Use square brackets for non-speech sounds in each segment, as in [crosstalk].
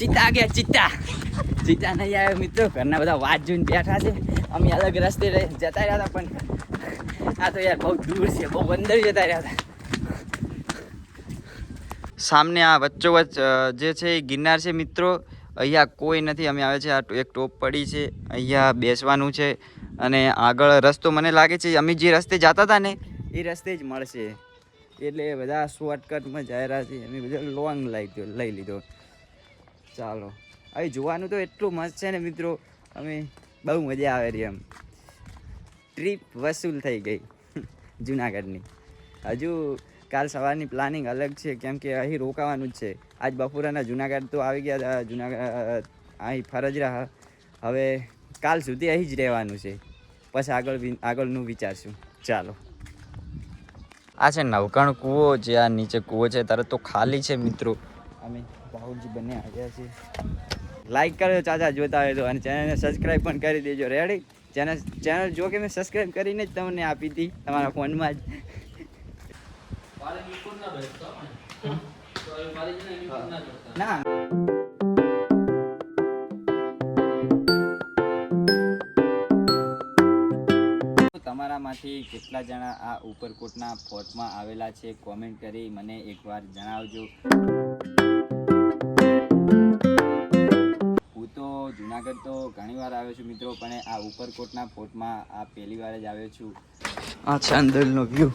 ચિત્તા આ ચિત્તા ચિત્તા નહીં આવ્યો મિત્રો. ઘરના બધા વાત જોઈને બેઠા છે. અમે અલગ રસ્તે જતા રહ્યા હતા, પણ આ તો યાર બહુ દૂર છે, બહુ અંદર જતા રહ્યા હતા. સામને આ વચ્ચોવચ્ચ જે છે એ ગિરનાર છે મિત્રો, અહીંયા કોઈ નથી. અમે આવે છે, આ એક ટોપ પડી છે, અહીંયા બેસવાનું છે, અને આગળ રસ્તો મને લાગે છે, અમે જે રસ્તે જતા હતા ને, એ રસ્તે જ મળશે. એટલે બધા શોર્ટકટમાં જાય રહ્યા છે. અમે બધા લોંગ લઈ લઈ લીધો. ચાલો. અહીં જોવાનું તો એટલું મસ્ત છે ને મિત્રો. અમે બહુ મજા આવે રહી એમ. ટ્રીપ વસૂલ થઈ ગઈ. [laughs] જુનાગઢની. હજુ કાલ સવારની પ્લાનિંગ અલગ છે, કેમ કે અહીં રોકાવાનું જ છે. આજ બપોરાના જુનાગઢ તો આવી ગયા જુનાગઢ અહીં ફરજ રહ્યા હવે કાલ સુધી અહીં જ રહેવાનું છે. પછી આગળ આગળનું વિચારશું. ચાલો. આ છે નવકણ કૂવો, જે આ નીચે કૂવો છે, તરત તો ખાલી છે મિત્રો. અમે ભાવજી બંને આવ્યા છે. લાઈક કરો ચાચા જોતા હોય તો અને ચેનલને સબસ્ક્રાઈબ પણ કરી દેજો. રેડી ચેનલ ચેનલ જો કે મેં સબસ્ક્રાઈબ કરીને જ તમને આપી હતી તમારા ફોનમાં જ. ના તમારામાંથી કેટલા જણા આ ઉપરકોટના ફોર્ટમાં આવેલા છે? કોમેન્ટ કરી મને એકવાર જણાવજો. જુનાગઢ તો ઘણી વાર આવ્યો છું મિત્રો, પણ આ ઉપરકોટના ફોર્ટમાં આ પહેલી વાર જ આવ્યો છું. આ છે અંદરનો વ્યૂ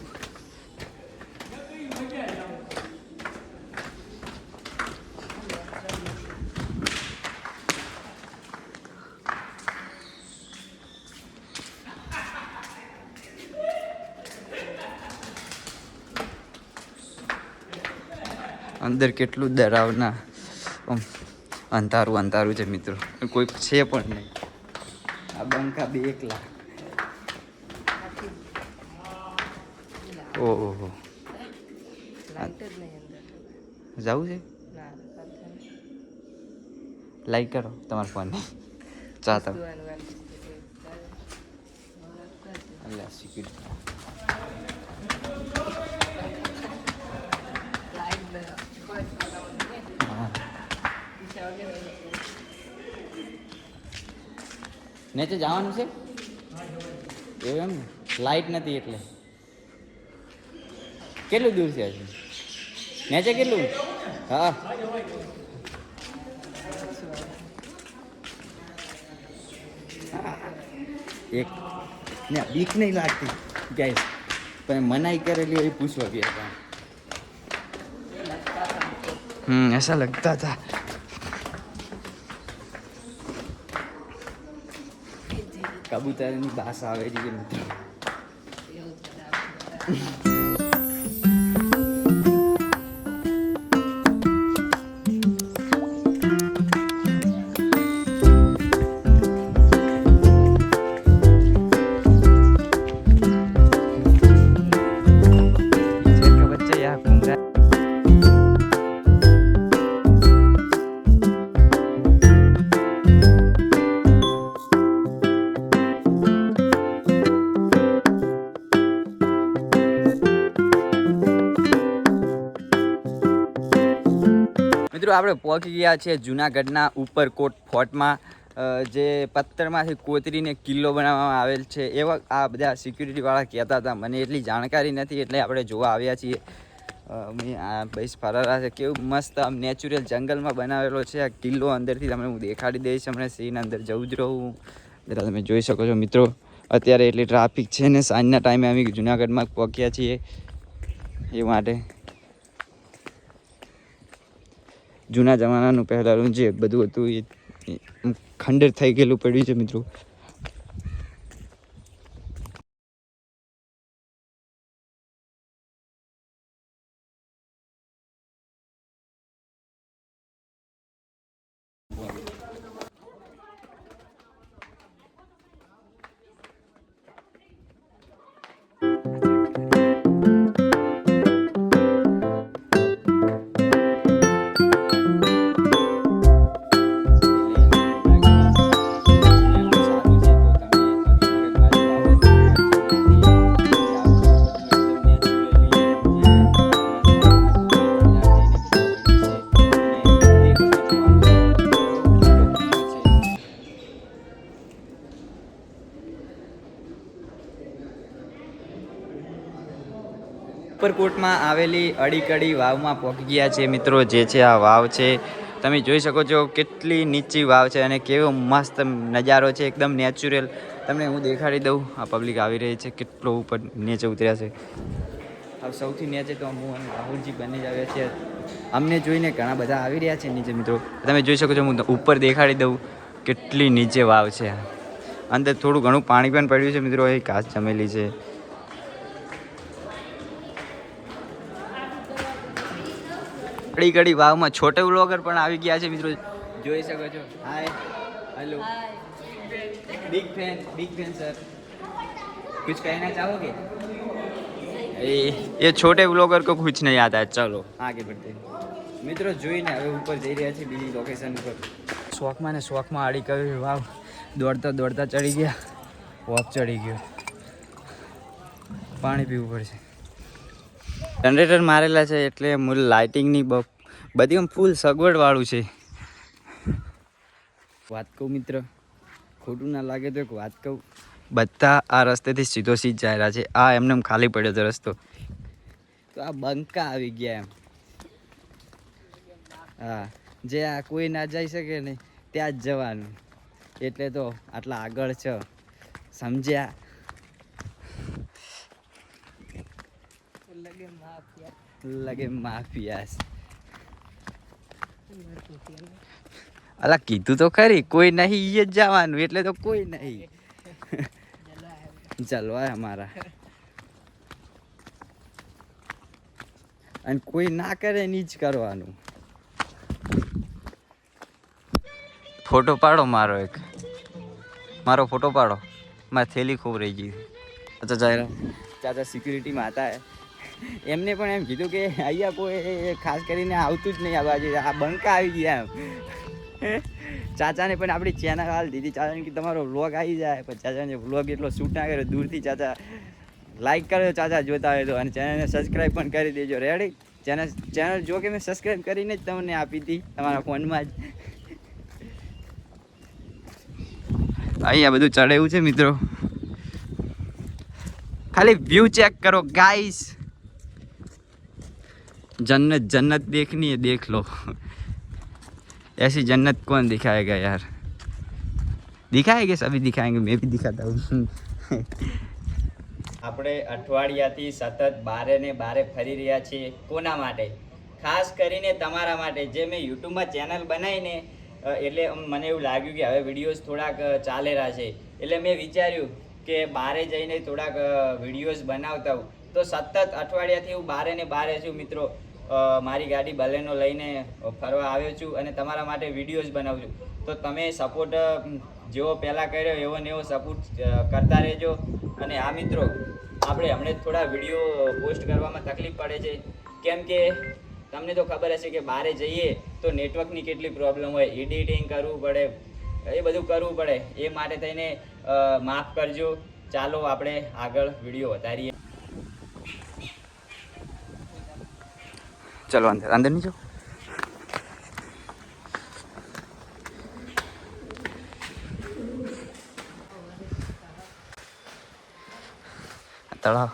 અંદર કેટલું ડરાવના. અંધારું અંધારું છે મિત્રો. કોઈ છે પણ નહીં. આ બંકા બે એકલા. ઓહો જવું છે? લાઈક કરો તમારા ફોનને ચાતો અલ્યા સિક્યુરિટી નેચે જવાનું છે? એવું એમ? લાઈટ નથી એટલે. કેટલું દૂર છે હજી? નેચે કેટલું? હા. એક. ને બીક નહીં લાગતી ગાઈસ પણ મનાઈ કરેલી હોય પૂછવા ગયા. હમ, એસા લગતા હતા. था કબૂતરની ભાષા આવે છે મિત્રો આપણે પહોંચી ગયા છે જુનાગઢના ઉપરકોટ ફોર્ટમાં. જે પથ્થરમાંથી કોતરીને કિલ્લો બનાવવામાં આવેલ છે. એવા આ બધા સિક્યુરિટીવાળા કહેતા હતા. મને એટલી જાણકારી નથી એટલે આપણે જોવા આવ્યા છીએ. અ, આ બસ ફરારા છે. કેવું મસ્ત આમ નેચરલ જંગલમાં બનાવેલો છે. આ કિલ્લો અંદરથી તમને હું દેખાડી દઈશ. હમણાં સીન અંદર જવું જ રહું. બધા તમે જોઈ શકો છો મિત્રો. અત્યારે એટલી ટ્રાફિક છે ને સાંજના ટાઈમે અમે જુનાગઢમાં પહોંચ્યા છીએ. એ માટે જૂના જમાનાનું પહેલાંનું જે બધું હતું એ ખંડર થઈ ગયેલું પડ્યું છે મિત્રો. ઉપરકોટમાં આવેલી અડીકડી વાવમાં પહોંચી ગયા છે મિત્રો, જે છે આ વાવ છે. તમે જોઈ શકો છો કેટલી નીચી વાવ છે અને કેવો મસ્ત નજારો છે, એકદમ નેચરલ તમને હું દેખાડી દઉં, આ પબ્લિક આવી રહી છે, કેટલો ઉપર નીચે ઉતર્યા છે. હવે સૌથી નીચે તો હું અને રાહુલજી બંને જ આવ્યા છે અમને જોઈને ઘણા બધા આવી રહ્યા છે નીચે મિત્રો. તમે જોઈ શકો છો, હું ઉપર દેખાડી દઉં કેટલી નીચે વાવ છે. અંદર થોડું ઘણું પાણી પણ પડ્યું છે મિત્રો એ ઘાસ જમેલી છે. કડી કડી વાવમાં છોટે વ્લોગર પણ આવી ગયા છે મિત્રો જોઈ શકો છો hi hello big fan big fan sir कुछ कहना चाहोगे ये ये छोटे व्लॉगर को कुछ नहीं आता है चलो आगे बढ़ते हैं મિત્રો જોઈને હવે ઉપર જઈ રહ્યા છે બીજી લોકેશન ઉપર શોખમાં ને શોખમાં આડી કરી વાવ દોડતા દોડતા ચડી ગયા વોક ચડી ગયો પાણી પીવું પડશે જનરેટર મારેલા છે એટલે મૂળ લાઇટિંગની બધી આમ ફૂલ સગવડવાળું છે. વાત કહું મિત્ર, ખોટું ના લાગે તો એક વાત કહું. બધા આ રસ્તેથી સીધો સીધ જાય રહ્યા છે. આ એમને એમ ખાલી પડ્યો હતો રસ્તો. તો આ બંકા આવી ગયા એમ. હા, જે આ કોઈ ના જઈ શકે ને ત્યાં જ જવાનું. એટલે તો આટલા આગળ છે. સમજ્યા? લગે માફિયાસ. અલા કીધું તો ખરી કોઈ નહીં ઈ જ જવાનું એટલે તો કોઈ નહીં. જલવા અમારા. અને કોઈ ના કરે ની જ કરવાનું. ફોટો પાડો મારો એક. મારો ફોટો પાડો. મારી થેલી ખૂબ રહી ગઈ. અચ્છા જાહેર ચાચા સિક્યુરિટીમાં હતા એમને પણ એમ કીધું કે અહીંયા કોઈ ખાસ કરીને આવતું જ નહીં આ બાજુ. આ બંકા આવી ગયા એમ. ચાચાને પણ આપણી ચેનલ હાલ દીધી. ચાચાને કે તમારો વ્લોગ આવી જાય. પણ ચાચાને વ્લોગ એટલો શૂટ ના કર્યો. દૂરથી ચાચા લાઈક કર્યો, ચાચા જોતા હોય તો. અને ચેનલને સબસ્ક્રાઈબ પણ કરી દેજો. રેડી ચેનલ ચેનલ જો કે મેં સબસ્ક્રાઈબ કરીને જ તમને આપી હતી તમારા ફોનમાં જ. અહીંયા બધું ચડેવું છે મિત્રો. ખાલી વ્યૂ ચેક કરો ગાઈસ जन्नत जन्नत देखनी है देख लो ऐसी जन्नत कौन दिखाएगा यार दिखाएंगे सभी दिखाएंगे मैं भी दिखाता हूँ આપણે અઠવાડિયાથી સતત બારે ને બારે ફરી રહ્યા છીએ કોના માટે ખાસ કરીને તમારા માટે જે મેં યુટ્યુબમાં ચેનલ બનાવીને અ, એટલે મને એવું લાગ્યું કે હવે વિડીયોઝ થોડાક અ, ચાલેલા છે એટલે મેં વિચાર્યું કે બારે જઈને થોડાક વિડીયોઝ બનાવતા હોઉં તો સતત અઠવાડિયાથી હું બારે ને બારે છું મિત્રો અ, મારી ગાડી બલેનો લઈને ફરવા આવ્યો છું અને તમારા માટે વિડીયોઝ બનાવું છું. તો તમે સપોર્ટ જેવો પહેલાં કર્યો એવો ને એવો સપોર્ટ કરતા રહેજો. અને આ મિત્રો, આપણે હમણાં થોડા વીડિયો પોસ્ટ કરવામાં તકલીફ પડે છે. કેમ કે તમને તો ખબર હશે કે બહારે જઈએ તો નેટવર્કની કેટલી પ્રોબ્લેમ હોય એડિટિંગ કરવું પડે, એ બધું કરવું પડે. એ માટે થઈને માફ કરજો. ચાલો આપણે આગળ વીડિયો વધારીએ. ચલો અંદર અંદર નહીં જાઓ તળાવ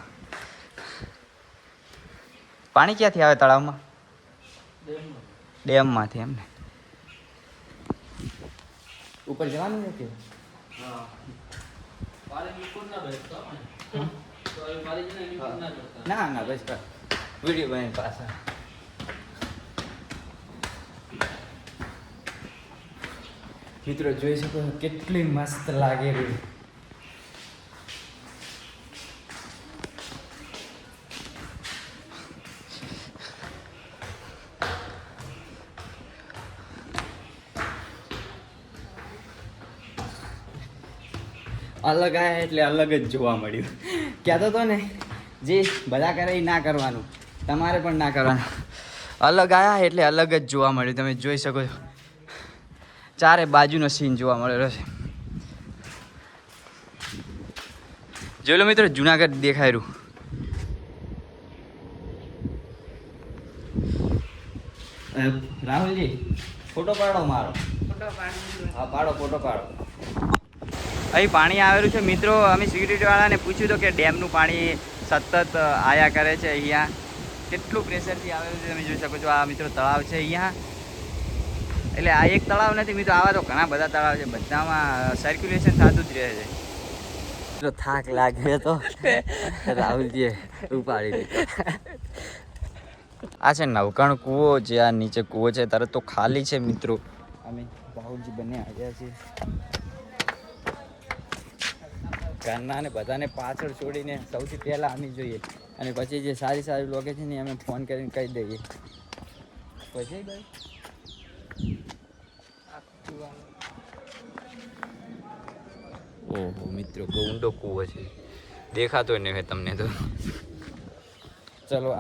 પાણી ક્યાંથી આવે તળાવમાં? ડેમમાંથી એમને ઉપર જવાનું નથી ના ના, બસ વીડિયો બની પાછા. મિત્રો, જોઈ શકો કેટલી મસ્ત લાગે રહી અલગ આયા એટલે અલગ જ જોવા મળ્યું. કહેતો તો ને, જે બધા કરે એ ના કરવાનું. તમારે પણ ના કરવાનું. અલગ આયા એટલે અલગ જ જોવા મળ્યું. તમે જોઈ શકો છો. ચારે બાજુનો સીન જોવા મળેલો છે. જોઈ લો મિત્રો જુનાગઢ દેખાય રહ્યું. રાહુલજી ફોટો પાડો મારો. હા પાડો ફોટો પાડો. અહીં પાણી આવેલું છે. મિત્રો અમે સિક્યુરિટી વાળાને પૂછ્યું તો કે ડેમનું પાણી સતત આયા કરે છે અહીંયા. કેટલું પ્રેશરથી આવેલું છે તમે જોઈ શકો છો. આ મિત્રો તળાવ છે અહીંયા. એટલે આ એક તળાવ નથી મિત્રો આવા તો ઘણા બધા તળાવ છે બધામાં સર્ક્યુલેશન થતું જ રહે છે. તો થાક લાગ્યો તો. [laughs] રાહુલજીએ ઉપાડી આ છે નવકણ કૂવો જે આ નીચે કૂવો છે તરત તો ખાલી છે મિત્રો. અમે રાહુલજી બંને આવ્યા છીએ. ઘરના ને બધાને પાછળ છોડીને સૌથી પહેલાં આની જોઈએ. અને પછી જે સારી સારી લોકેશન છે ને અમે ફોન કરીને કહી દઈએ. પછી? ભાઈ ઓહો મિત્રો બહુ ઊંડો કૂવો છે. દેખાતો નહીં હોય તમને તો. ચલો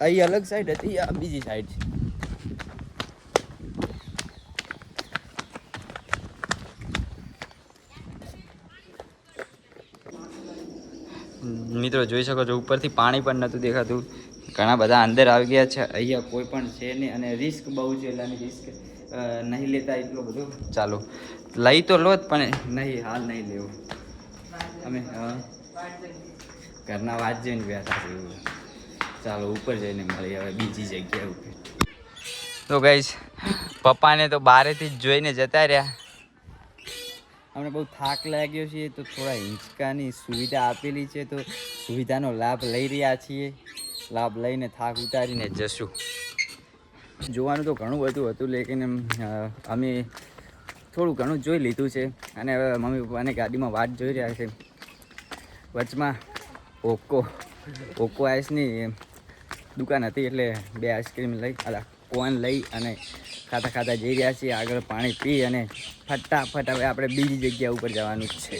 અહીં અલગ સાઈડ હતી આ બીજી સાઈડ છે. મિત્રો જોઈ શકો છો ઉપરથી પાણી પણ નહોતું દેખાતું. ઘણા બધા અંદર આવી ગયા છે. અહીંયા કોઈ પણ છે નહીં અને રિસ્ક બહુ છે એટલે રિસ્ક નહીં લેતા એટલો બધો. ચાલો. લઈ તો લો જ, પણ નહીં, હાલ નહીં લેવો. અમે ઘરના વાત જઈને બેઠા ચાલો, ઉપર જઈને મળી, હવે બીજી જગ્યા ઉપર. તો ગઈશ પપ્પાને તો બારેથી જ જોઈને જતા રહ્યા. અમને બહુ થાક લાગ્યો છે, તો થોડા હિંચકાની સુવિધા આપેલી છે, તો સુવિધાનો લાભ લઈ રહ્યા છીએ. લાભ લઈને થાક ઉતારીને જશું. જોવાનું તો ઘણું બધું હતું, લેકિન અમે થોડું ઘણું જોઈ લીધું છે. અને હવે મમ્મી પપ્પાને ગાડીમાં વાટ જોઈ રહ્યા છે. વચમાં ઓકો ઓકો આઈસની દુકાન હતી, એટલે બે આઈસ્ક્રીમ લઈ, અલા, કોન લઈ અને ખાતા ખાતા જઈ રહ્યા છીએ. આગળ પાણી પી અને ફટાફટ હવે આપણે બીજી જગ્યા ઉપર જવાનું છે.